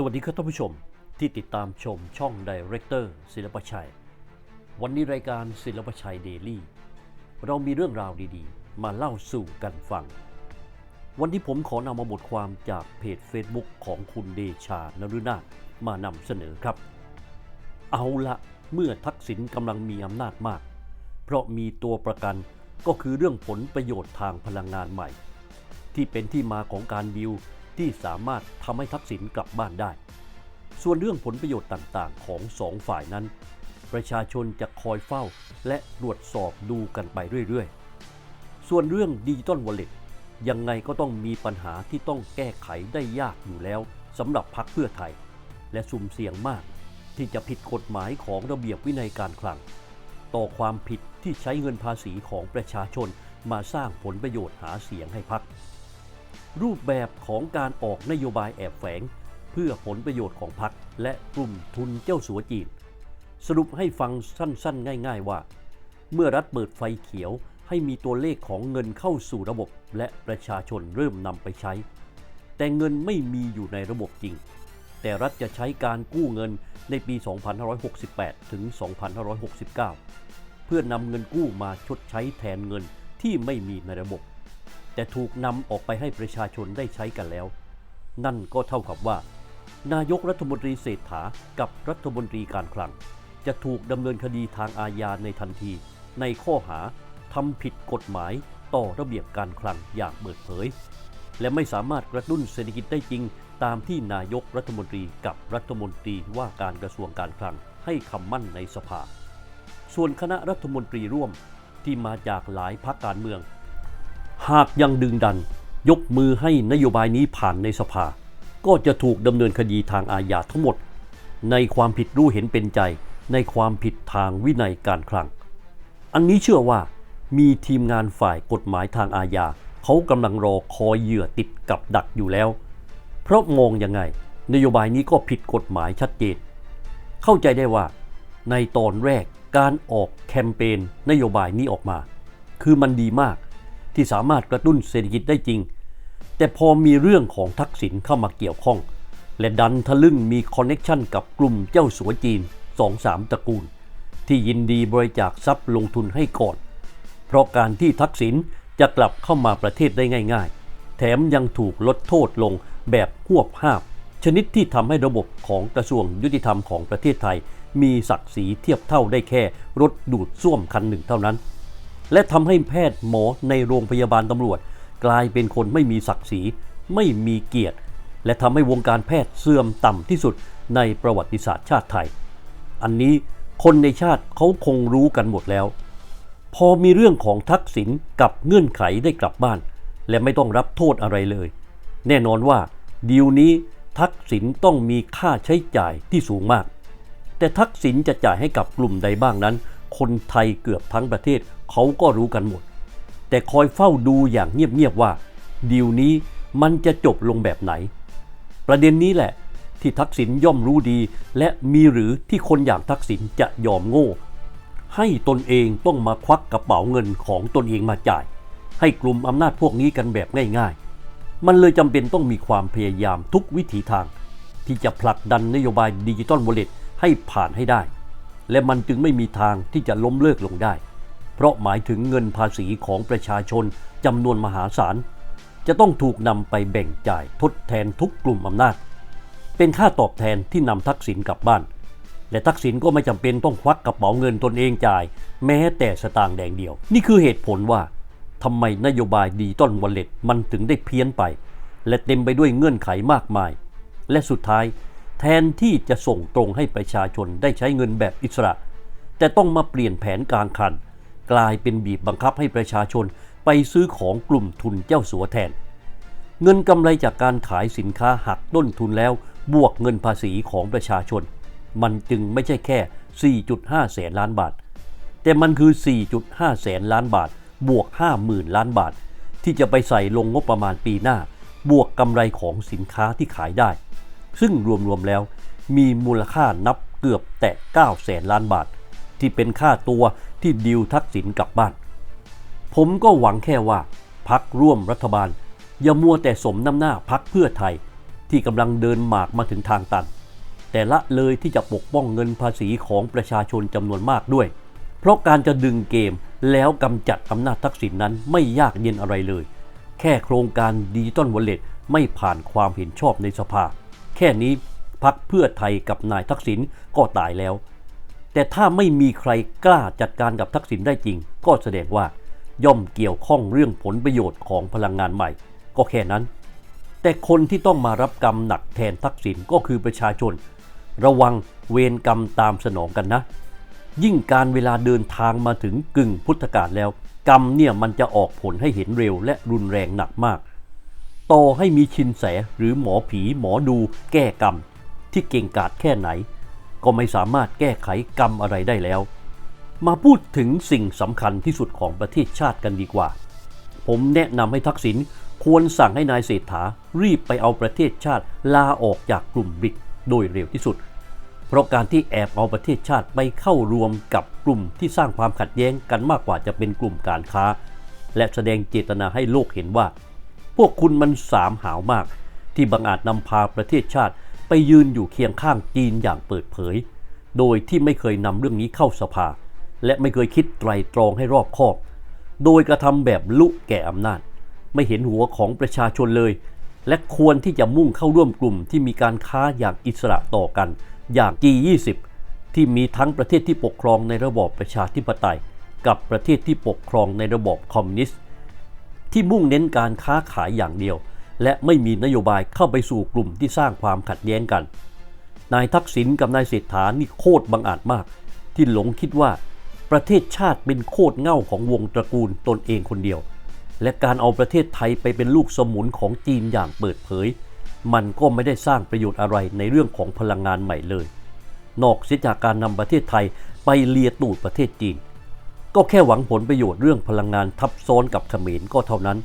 สวัสดีครับท่านผู้ชมที่ติดตามชมช่อง Director ศิลปชัย วันนี้รายการศิลปชัยเดลี่เรามีเรื่องราวดีๆ มาเล่าสู่กันฟัง วันนี้ผมขอนำมาบทความจากเพจ Facebook ของคุณเดชานรุนาถมานำเสนอครับ เอาละเมื่อทักษิณกำลังมีอำนาจมาก เพราะมีตัวประกันก็คือเรื่องผลประโยชน์ทางพลังงานใหม่ ที่เป็นที่มาของการดิว ที่สามารถทำให้ทักษิณกลับบ้านได้ ส่วนเรื่องผลประโยชน์ต่างๆ ของสองฝ่ายนั้น ประชาชนจะคอยเฝ้าและตรวจสอบดูกันไปเรื่อยๆ ส่วนเรื่องดิจิตอลวอลเล็ตยังไงก็ต้องมีปัญหาที่ต้องแก้ไขได้ยากอยู่แล้วสำหรับพรรคเพื่อไทย และสุ่มเสี่ยงมากที่จะผิดกฎหมายของระเบียบวินัยการคลัง ต่อความผิดที่ใช้เงินภาษีของประชาชนมาสร้างผลประโยชน์หาเสียงให้พรรค รูปแบบของการออกนโยบายแอบแฝง เพื่อผลประโยชน์ของพรรคและกลุ่มทุนเจ้าสัวจีน สรุปให้ฟังสั้นๆ ง่าย ๆ ว่า เมื่อรัฐเปิดไฟเขียวให้มีตัวเลขของเงินเข้าสู่ระบบ และประชาชนเริ่มนำไปใช้ แต่เงินไม่มีอยู่ในระบบจริง แต่รัฐจะใช้การกู้เงินในปี 2568 ถึง 2569 เพื่อนำเงินกู้มาชดใช้แทนเงินที่ไม่มีในระบบ แต่ถูกนำออกไปให้ประชาชนได้ใช้กันแล้ว นั่นก็เท่ากับว่า นายกรัฐมนตรีเศรษฐากับรัฐมนตรีการคลัง จะถูกดำเนินคดีทางอาญาในทันที ในข้อหาทำผิดกฎหมายต่อระเบียบการคลังอย่างเปิดเผย และไม่สามารถกระตุ้นเศรษฐกิจได้จริง ตามที่นายกรัฐมนตรีกับรัฐมนตรีว่าการกระทรวงการคลังให้คำมั่นในสภา ส่วนคณะรัฐมนตรีร่วมที่มาจากหลายพรรคการเมือง หากยังดึงดัน ยกมือให้นโยบายนี้ผ่านในสภา ก็จะถูกดำเนินคดีทางอาญาทั้งหมด ในความผิดรู้เห็นเป็นใจ ในความผิดทางวินัยการคลัง อันนี้เชื่อว่ามีทีมงานฝ่ายกฎหมายทางอาญาเขากำลังรอคอยเหยื่อติดกับดักอยู่แล้ว เพราะมองยังไง นโยบายนี้ก็ผิดกฎหมายชัดเจน เข้าใจได้ว่า ในตอนแรกการออกแคมเปญนโยบายนี้ออกมา คือมันดีมาก ที่สามารถกระตุ้นเศรษฐกิจได้จริง แต่พอมีเรื่องของทักษิณเข้ามาเกี่ยวข้อง และดันทะลึ่งมีคอนเน็ชันกับกลุ่มเจ้าสัวจีนสองสามตระกูล ที่ยินดีบริจาคทรัพย์ลงทุนให้ก่อน เพราะการที่ทักษิณจะกลับเข้ามาประเทศได้ง่าย ๆ แถมยังถูกลดโทษลงแบบหวบห้าบชนิดที่ทำให้ระบบของกระทรวงยุติธรรมของประเทศไทย มีศักดิ์ศรีเทียบเท่าได้แค่รถดูดซ่วมคันหนึ่งเท่านั้น และทำให้แพทย์หมอในโรงพยาบาลตำรวจ กลายเป็นคนไม่มีศักดิ์ศรี ไม่มีเกียรติ และทำให้วงการแพทย์เสื่อมต่ำที่สุดในประวัติศาสตร์ชาติไทย อันนี้คนในชาติเขาคงรู้กันหมดแล้ว พอมีเรื่องของทักษิณกับเงื่อนไขได้กลับบ้าน และไม่ต้องรับโทษอะไรเลย แน่นอนว่าดีลนี้ทักษิณต้องมีค่าใช้จ่ายที่สูงมาก แต่ทักษิณจะจ่ายให้กับกลุ่มใดบ้างนั้น คนไทยเกือบทั้งประเทศเขาก็รู้กันหมด แต่คอยเฝ้าดูอย่างเงียบๆว่าดีลนี้มันจะจบลงแบบไหน ประเด็นนี้แหละที่ทักษิณย่อมรู้ดี และมีหรือที่คนอย่างทักษิณจะยอมโง่ ให้ตนเองต้องมาควักกระเป๋าเงินของตนเองมาจ่าย ให้กลุ่มอำนาจพวกนี้กันแบบง่ายๆ มันเลยจำเป็นต้องมีความพยายามทุกวิถีทาง ที่จะผลักดันนโยบายดิจิตอลวอลเล็ตให้ผ่านให้ได้ และมันจึงไม่มีทางที่จะล้มเลิกลงได้ เพราะหมายถึงเงินภาษีของประชาชนจำนวนมหาศาล จะต้องถูกนำไปแบ่งจ่ายทดแทนทุกกลุ่มอำนาจ เป็นค่าตอบแทนที่นำทักษิณกลับบ้าน และทักษิณก็ไม่จำเป็นต้องควักกระเป๋าเงินตนเองจ่าย แม้แต่สตางค์แดงเดียว นี่คือเหตุผลว่าทำไมนโยบายดิจิตอลวอลเล็ตมันถึงได้เพี้ยนไป และเต็มไปด้วยเงื่อนไขมากมาย และสุดท้าย แทนที่จะส่งตรงให้ประชาชนได้ใช้เงินแบบอิสระ แต่ต้องมาเปลี่ยนแผนกลางคัน กลายเป็นบีบบังคับให้ประชาชนไปซื้อของกลุ่มทุนเจ้าสัวแทน เงินกำไรจากการขายสินค้าหักต้นทุนแล้วบวกเงินภาษีของประชาชน มันจึงไม่ใช่แค่ 4.5 แสนล้านบาท แต่มันคือ 4.5 แสนล้านบาท บวก 50,000 ล้านบาท ที่จะไปใส่ลงงบประมาณปีหน้า บวกกำไรของสินค้าที่ขายได้ ซึ่งรวมๆแล้วมีมูลค่านับเกือบแตะ9แสนล้านบาท ที่เป็นค่าตัวที่ดิวทักษิณกลับบ้าน ผมก็หวังแค่ว่าพักร่วมรัฐบาล อย่ามัวแต่สมน้ำหน้าพักเพื่อไทย ที่กำลังเดินหมากมาถึงทางตัน แต่ละเลยที่จะปกป้องเงินภาษีของประชาชนจำนวนมากด้วย เพราะการจะดึงเกมแล้วกำจัดอำนาจทักษิณนนั้นไม่ยากเย็นอะไรเลย แค่โครงการดิจิตอลวอลเล็ตไม่ผ่านความเห็นชอบในสภา แค่นี้พักเพื่อไทยกับนายทักษิณก็ตายแล้ว แต่ถ้าไม่มีใครกล้าจัดการกับทักษิณได้จริง ก็แสดงว่าย่อมเกี่ยวข้องเรื่องผลประโยชน์ของพลังงานใหม่ ก็แค่นั้น แต่คนที่ต้องมารับกรรมหนักแทนทักษิณก็คือประชาชน ระวังเวรกรรมตามสนองกันนะ ยิ่งการเวลาเดินทางมาถึงกึ่งพุทธกาลแล้ว กรรมเนี่ยมันจะออกผลให้เห็นเร็วและรุนแรงหนักมาก ต่อให้มีชินแสหรือหมอผีหมอดูแก้กรรม ที่เก่งกาจแค่ไหน ก็ไม่สามารถแก้ไขกรรมอะไรได้แล้ว มาพูดถึงสิ่งสำคัญที่สุดของประเทศชาติกันดีกว่า ผมแนะนำให้ทักษิณควรสั่งให้นายเศรษฐารีบไปเอาประเทศชาติลาออกจากกลุ่มบริกโดยเร็วที่สุด เพราะการที่แอบเอาประเทศชาติไปเข้ารวมกับกลุ่มที่สร้างความขัดแย้งกันมากกว่าจะเป็นกลุ่มการค้า และแสดงเจตนาให้โลกเห็นว่า พวกคุณมันสามหาวมาก ที่บังอาจนำพาประเทศชาติไปยืนอยู่เคียงข้างจีนอย่างเปิดเผย โดยที่ไม่เคยนำเรื่องนี้เข้าสภา และไม่เคยคิดไตรตรองให้รอบคอบ โดยกระทำแบบลุแก่อำนาจ ไม่เห็นหัวของประชาชนเลย และควรที่จะมุ่งเข้าร่วมกลุ่มที่มีการค้าอย่างอิสระต่อกัน อย่าง G20 ที่มีทั้งประเทศที่ปกครองในระบอบประชาธิปไตย กับประเทศที่ปกครองในระบอบคอมมิวนิสต์ ที่มุ่งเน้นการค้าขายอย่างเดียว และไม่มีนโยบายเข้าไปสู่กลุ่มที่สร้างความขัดแย้งกัน นายทักษิณกับนายเศรษฐานี่โคตรบังอาจมาก ที่หลงคิดว่า ประเทศชาติเป็นโคตรเง่าของวงตระกูลตนเองคนเดียว และการเอาประเทศไทยไปเป็นลูกสมุนของจีนอย่างเปิดเผย มันก็ไม่ได้สร้างประโยชน์อะไรในเรื่องของพลังงานใหม่เลย นอกเสียจากการนำประเทศไทยไปเลียตูดประเทศจีน ก็แค่หวังผลประโยชน์เรื่องพลังงานทับซ้อนกับเขมรก็เท่านั้น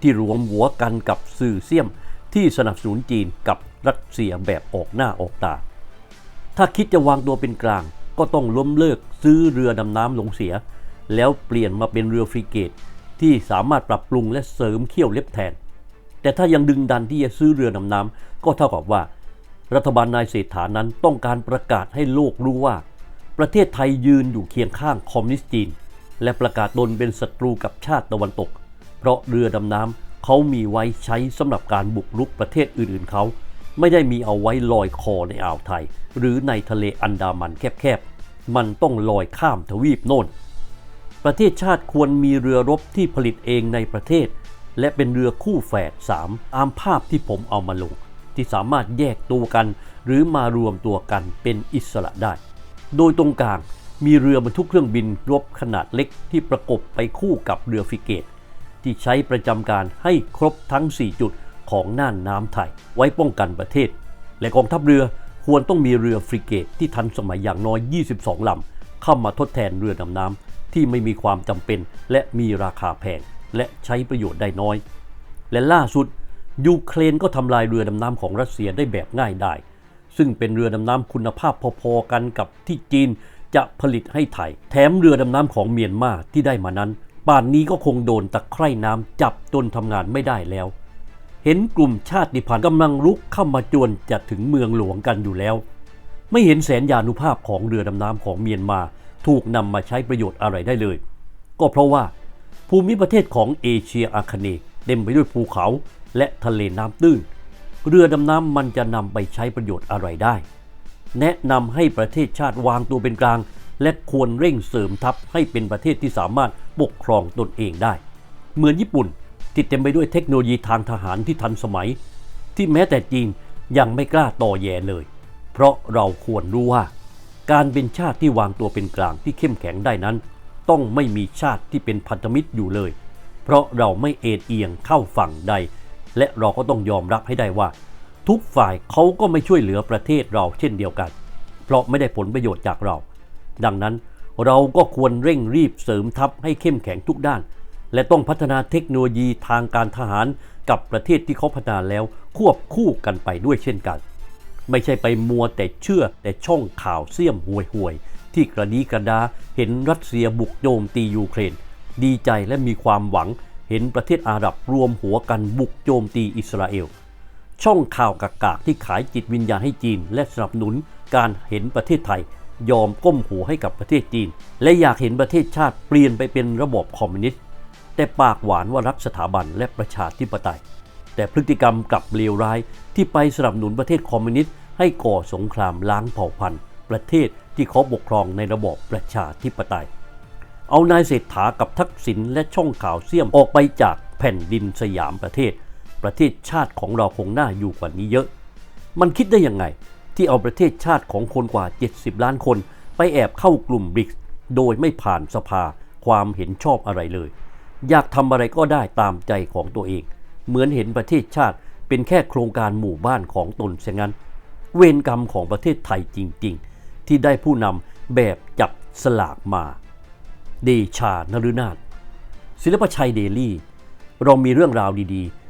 ที่รวมหัวกันกับสื่อเสี่ยมที่สนับสนุนจีนกับรัสเซียแบบออกหน้าออกตา ถ้าคิดจะวางตัวเป็นกลาง ก็ต้องล้มเลิกซื้อเรือดำน้ำลงเสีย แล้วเปลี่ยนมาเป็นเรือฟริเกตที่สามารถปรับปรุงและเสริมเขี้ยวเล็บแทน แต่ถ้ายังดึงดันที่จะซื้อเรือดำน้ำก็เท่ากับว่า รัฐบาลนายเศรษฐานั้นต้องการประกาศให้โลกรู้ว่า ประเทศไทยยืนอยู่เคียงข้างคอมมิวนิสต์จีน และประกาศตนเป็นศัตรูกับชาติตะวันตก เพราะเรือดำน้ำเขามีไว้ใช้สำหรับการบุกรุกประเทศอื่นๆเขา ไม่ได้มีเอาไว้ลอยคอในอ่าวไทย หรือในทะเลอันดามันแคบๆ มันต้องลอยข้ามทวีปโน่น ประเทศชาติควรมีเรือรบที่ผลิตเองในประเทศ และเป็นเรือคู่แฝดสามตามภาพที่ผมเอามาลง ที่สามารถแยกตัวกันหรือมารวมตัวกันเป็นอิสระได้ โดยตรงกลาง มีเรือบรรทุกเครื่องบินรบขนาดเล็กที่ประกบไปคู่กับเรือฟริเกต ที่ใช้ประจำการให้ครบทั้ง 4 จุดของน่านน้ำไทย ไว้ป้องกันประเทศ และกองทัพเรือควรต้องมีเรือฟริเกตที่ทันสมัยอย่างน้อย 22 ลำ เข้ามาทดแทนเรือดำน้ำที่ไม่มีความจำเป็น และมีราคาแพง และใช้ประโยชน์ได้น้อย และล่าสุด ยูเครนก็ทำลายเรือดำน้ำของรัสเซียได้แบบง่ายได้ซึ่งเป็นเรือดำน้ำคุณภาพพอๆกันกับที่จีน จะผลิตให้ไทย แถมเรือดำน้ำของเมียนมาที่ได้มานั้น ป่านนี้ก็คงโดนตะไคร่น้ำจับจนทำงานไม่ได้แล้ว เห็นกลุ่มชาติพันธุ์กำลังรุกเข้ามาจวนจะถึงเมืองหลวงกันอยู่แล้ว ไม่เห็นแสนยานุภาพของเรือดำน้ำของเมียนมา ถูกนำมาใช้ประโยชน์อะไรได้เลย ก็เพราะว่า ภูมิประเทศของเอเชียอาคเนย์เต็มไปด้วยภูเขาและทะเลน้ำตื้น เรือดำน้ำมันจะนำไปใช้ประโยชน์อะไรได้ แนะนำให้ประเทศชาติวางตัวเป็นกลาง และควรเร่งเสริมทัพให้เป็นประเทศที่สามารถปกครองตนเองได้ เหมือนญี่ปุ่นที่เต็มไปด้วยเทคโนโลยีทางทหารที่ทันสมัย ที่แม้แต่จีนยังไม่กล้าต่อแย่เลย เพราะเราควรรู้ว่า การเป็นชาติที่วางตัวเป็นกลางที่เข้มแข็งได้นั้น ต้องไม่มีชาติที่เป็นพันธมิตรอยู่เลย เพราะเราไม่เอ็นเอียงเข้าฝั่งใด และเราก็ต้องยอมรับให้ได้ว่า ทุกฝ่ายเขาก็ไม่ช่วยเหลือประเทศเราเช่นเดียวกัน เพราะไม่ได้ผลประโยชน์จากเรา ดังนั้นเราก็ควรเร่งรีบเสริมทัพให้เข้มแข็งทุกด้าน และต้องพัฒนาเทคโนโลยีทางการทหารกับประเทศที่เขาพัฒนาแล้วควบคู่กันไปด้วยเช่นกัน ไม่ใช่ไปมัวแต่เชื่อแต่ช่องข่าวเสี่ยมห่วยๆที่กระดีกระดาเห็นรัสเซียบุกโจมตียูเครน ดีใจและมีความหวังเห็นประเทศอาหรับรวมหัวกันบุกโจมตีอิสราเอล ช่องข่าวกากๆที่ขายจิตวิญญาณให้จีน และสนับสนุนการเห็นประเทศไทย ยอมก้มหูให้กับประเทศจีน และอยากเห็นประเทศชาติเปลี่ยนไปเป็นระบบคอมมิวนิสต์แต่ปากหวานว่ารักสถาบันและประชาธิปไตย แต่พฤติกรรมกลับเลวร้ายที่ไปสนับสนุนประเทศคอมมิวนิสต์ให้ก่อสงครามล้างเผ่าพันธุ์ประเทศที่เขาปกครองในระบอบประชาธิปไตย เอานายเศรษฐากับทักษิณและช่องข่าวเสี่ยมออกไปจากแผ่นดินสยามประเทศ ประเทศชาติของเราคงน่าอยู่กว่านี้เยอะ มันคิดได้ยังไง ที่เอาประเทศชาติของคนกว่า 70 ล้านคน ไปแอบเข้ากลุ่มบริกโดยไม่ผ่านสภาความเห็นชอบอะไรเลย อยากทำอะไรก็ได้ตามใจของตัวเอง เหมือนเห็นประเทศชาติเป็นแค่โครงการหมู่บ้านของตนเสียงั้น เวรกรรมของประเทศไทยจริง ๆ ที่ได้ผู้นำแบบจับสลากมา เดชานฤนาถศิลปชัยเดลี่ เรามีเรื่องราวดีๆ